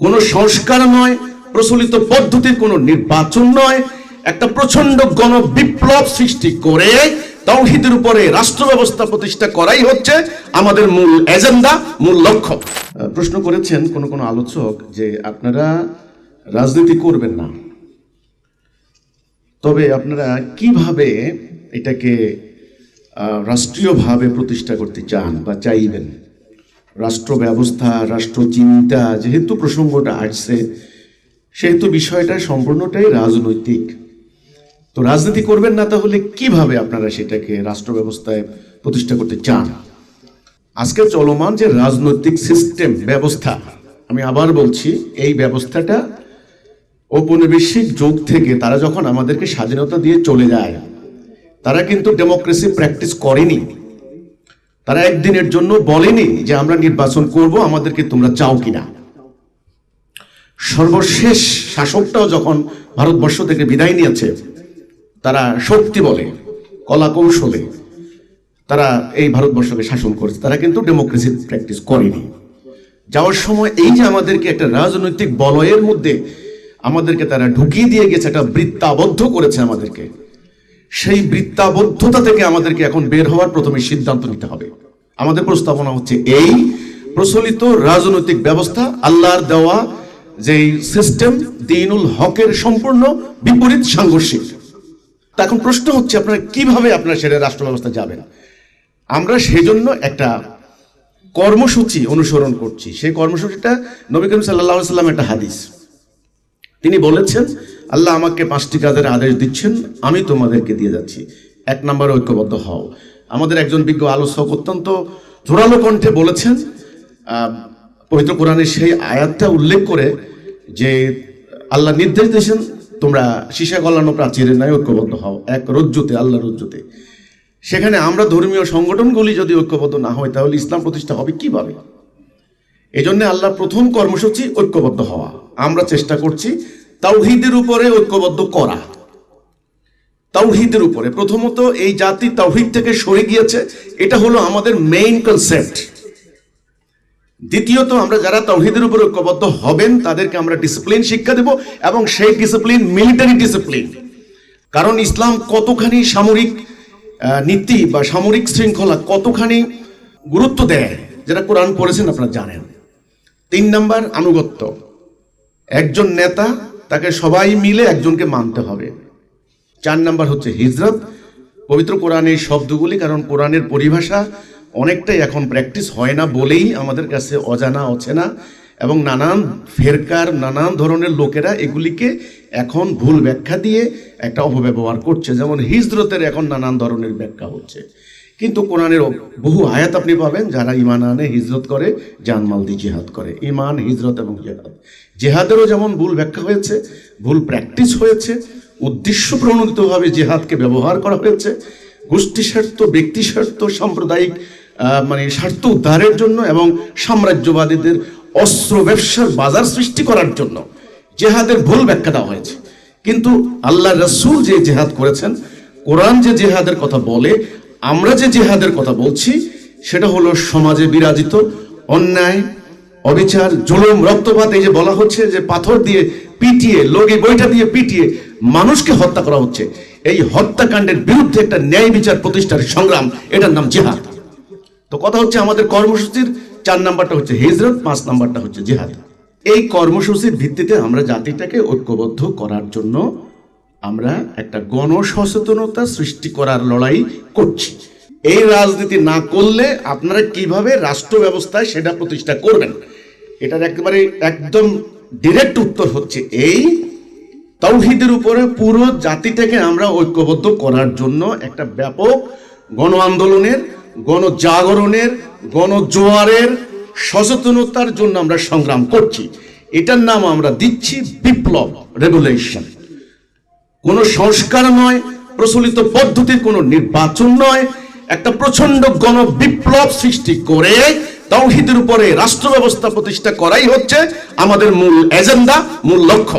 কোনো সংস্কার নয় প্রচলিত পদ্ধতির কোনো নির্বাচন নয়। একটা প্রচণ্ড গণ বিপ্লব সৃষ্টি করে তৌহিদের উপরে রাষ্ট্র ব্যবস্থা প্রতিষ্ঠা করাই হচ্ছে আমাদের মূল এজেন্ডা, মূল লক্ষ্য। প্রশ্ন করেছেন কোন কোন আলোচক যে আপনারা রাজনীতি করবেন না। তবে আপনারা কীভাবে এটাকে রাষ্ট্রীয়ভাবে প্রতিষ্ঠা করতে চান বা চাইবেন? রাষ্ট্র ব্যবস্থা রাষ্ট্র চিন্তা যেহেতু প্রসঙ্গটা আসছে, সেহেতু বিষয়টা সম্পূর্ণটাই রাজনৈতিক। তো রাজনীতি করবেন না তাহলে কীভাবে আপনারা সেটাকে রাষ্ট্র ব্যবস্থায় প্রতিষ্ঠা করতে চান? আজকে চলমান যে রাজনৈতিক সিস্টেম, ব্যবস্থা, আমি আবার বলছি, এই ব্যবস্থাটা ঔপনিবেশিক যুগ থেকে তারা যখন আমাদেরকে স্বাধীনতা দিয়ে চলে যায়, তারা কিন্তু ডেমোক্রেসি প্র্যাকটিস করেনি। তারা একদিনের জন্য বলেনি যে আমরা নির্বাচন করব, আমাদেরকে তোমরা চাও কিনা। সর্বশেষ শাসকটাও যখন ভারতবর্ষ থেকে বিদায় নিয়েছে, তারা শক্তি বলে, কলা কৌশলে তারা এই ভারতবর্ষকে শাসন করেছে। তারা কিন্তু ডেমোক্রেসি প্র্যাকটিস করেনি। যাওয়ার সময় এই যে আমাদেরকে একটা রাজনৈতিক বলয়ের মধ্যে আমাদেরকে তারা ঢুকিয়ে দিয়ে গেছে, একটা বৃত্তাবদ্ধ করেছে আমাদেরকে সেই বৃত্তাবদ্ধতা থেকে আমাদেরকে এখন বের হওয়ার প্রথমে সিদ্ধান্ত নিতে হবে। আমাদের প্রস্তাবনা হচ্ছে এই, প্রচলিত রাজনৈতিক ব্যবস্থা, আল্লাহর দেওয়া যেই সিস্টেম, দিনুল হকের সম্পূর্ণ বিপরীত সাংঘর্ষিক। তা এখন প্রশ্ন হচ্ছে, আপনারা কীভাবে আপনারা সেটা রাষ্ট্র ব্যবস্থা যাবেন? আমরা সেজন্য একটা কর্মসূচি অনুসরণ করছি। সেই কর্মসূচিটা নবী করিম সাল্লাহ সাল্লাম একটা হাদিস। তিনি বলেছেন আল্লাহ আমাকে পাঁচটি কাজের আদেশ দিচ্ছেন, আমি তোমাদেরকে দিয়ে যাচ্ছি। এক নম্বর, ঐক্যবদ্ধ হও। আমাদের একজন বিজ্ঞ আলোচক অত্যন্ত জোরালো কণ্ঠে বলেছেন পবিত্র কোরআনের সেই আয়াতটা উল্লেখ করে যে আল্লাহ নির্দেশ দিয়েছেন, তোমরা সীসা গলানো প্রাচীরের ন্যায় ঐক্যবদ্ধ হও, এক রজ্জুতে আল্লাহ রজ্জুতে। সেখানে আমরা ধর্মীয় সংগঠনগুলি যদি ঐক্যবদ্ধ না হয়, তাহলে ইসলাম প্রতিষ্ঠা হবে কীভাবে? এই জন্য আল্লাহ প্রথম কর্মসূচি ঐক্যবদ্ধ হওয়া। আমরা চেষ্টা করছি তাওহিদের উপরে ঐক্যবদ্ধ করা। তাওহিদের উপরে। প্রথমত এই জাতি তাওহিদ থেকে সরে গিয়েছে। এটা হলো আমাদের মেইন কনসেপ্ট দ্বিতীয়ত, আমরা যারা তাওহিদের উপরে ঐক্যবদ্ধ হবেন, তাদেরকে আমরা ডিসিপ্লিন শিক্ষা দেব এবং সেই ডিসিপ্লিন মিলিটারি ডিসিপ্লিন কারণ ইসলাম কতখানি সামরিক নীতি বা সামরিক শৃঙ্খলা কতখানি গুরুত্ব দেয়, যেটা কোরআন পড়েছেন, আপনারা জানেন। তিন নাম্বার, আনুগত্য। একজন নেতা তাকে সবাই মিলে একজনকে মানতে হবে। চার নাম্বার হচ্ছে হিজরত। পবিত্র কোরআনের শব্দগুলি, কারণ কোরআনের পরিভাষা অনেকটাই এখন প্র্যাকটিস হয় না বলেই আমাদের কাছে অজানা, অচেনা, এবং নানান ফেরকার, নানান ধরনের লোকেরা এগুলিকে এখন ভুল ব্যাখ্যা দিয়ে একটা অপব্যবহার করছে। যেমন হিজরতের এখন নানান ধরনের ব্যাখ্যা হচ্ছে। কিন্তু কোরআনের বহু আয়াত আপনি পাবেন যারা ইমান আনে, হিজরত করে, জানমাল দিয়ে জেহাদ করে। ইমান হিজরত এবং জেহাদ। জেহাদেরও যেমন ভুল ব্যাখ্যা হয়েছে, ভুল প্র্যাকটিস হয়েছে, উদ্দেশ্য প্রণোদিতভাবে জেহাদকে ব্যবহার করা হয়েছে গোষ্ঠী স্বার্থ ব্যক্তি স্বার্থ সাম্প্রদায়িক মানে স্বার্থ উদ্ধারের জন্য এবং সাম্রাজ্যবাদীদের অস্ত্র ব্যবসার বাজার সৃষ্টি করার জন্য জেহাদের ভুল ব্যাখ্যা দেওয়া হয়েছে। কিন্তু আল্লাহ রসুল যে জেহাদ করেছেন, কোরআন যে জেহাদের কথা বলে আমরা যে জেহাদের কথা বলছি, সেটা হলো সমাজে বিরাজিত, অন্যায়, অবিচার, জুলুম, রক্তপাত, এই যে বলা হচ্ছে যে পাথর দিয়ে পিটিয়ে লগি বইটা দিয়ে পিটিয়ে মানুষকে হত্যা করা হচ্ছে। এই হত্যাকাণ্ডের বিরুদ্ধে একটা ন্যায় বিচার প্রতিষ্ঠার সংগ্রাম, এটার নাম জেহাদ। তো কথা হচ্ছে আমাদের কর্মসূচির চার নাম্বারটা হচ্ছে হিজরত, পাঁচ নাম্বারটা হচ্ছে জেহাদ। এই কর্মসূচির ভিত্তিতে আমরা জাতিটাকে ঐক্যবদ্ধ করার জন্য আমরা একটা গণসচেতনতা সৃষ্টি করার লড়াই করছি। এই রাজনীতি না করলে আপনারা কীভাবে রাষ্ট্র ব্যবস্থায় সেটা প্রতিষ্ঠা করবেন? এটার একেবারে একদম ডিরেক্ট উত্তর হচ্ছে এই, তৌহিদের উপরে পুরো জাতিটাকে আমরা ঐক্যবদ্ধ করার জন্য একটা ব্যাপক গণ আন্দোলনের গণজাগরণের, গণজোয়ারের সচেতনতার জন্য আমরা সংগ্রাম করছি। এটার নাম আমরা দিচ্ছি বিপ্লব রেগুলেশন কোনো সংস্কার নয়, প্রচলিত পদ্ধতির কোনো নির্বাচন নয়। একটা প্রচণ্ড গণ বিপ্লব সৃষ্টি করে তৌহিদের উপরে রাষ্ট্র ব্যবস্থা প্রতিষ্ঠা করাই হচ্ছে আমাদের মূল এজেন্ডা, মূল লক্ষ্য।